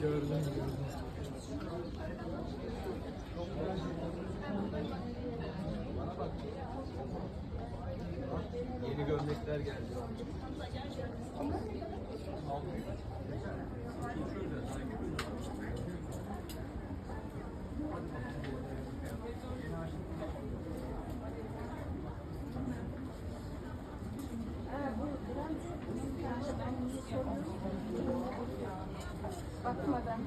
Gördüm gördüm. Yeni gömlekler geldi. Bakmadan.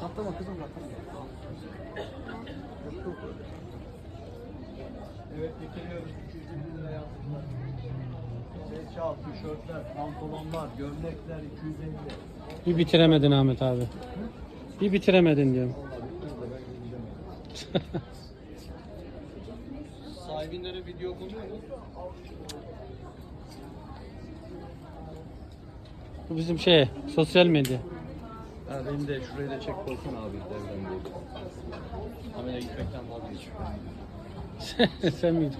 Katlama kızım katlama. Evet bitiriyoruz. 250 lira yaptılar. Set şal, tişörtler, pantolonlar, gömlekler 250. Bir bitiremedin Ahmet abi. Bir bitiremedin diyorum. Sahibinlere video konuyor mu? Bu bizim şey, sosyal medya. Ha, benim de şurayı da çek koysun abi devrem değil. Kameraya gitmekten vazgeçiyorum. Sen miydin?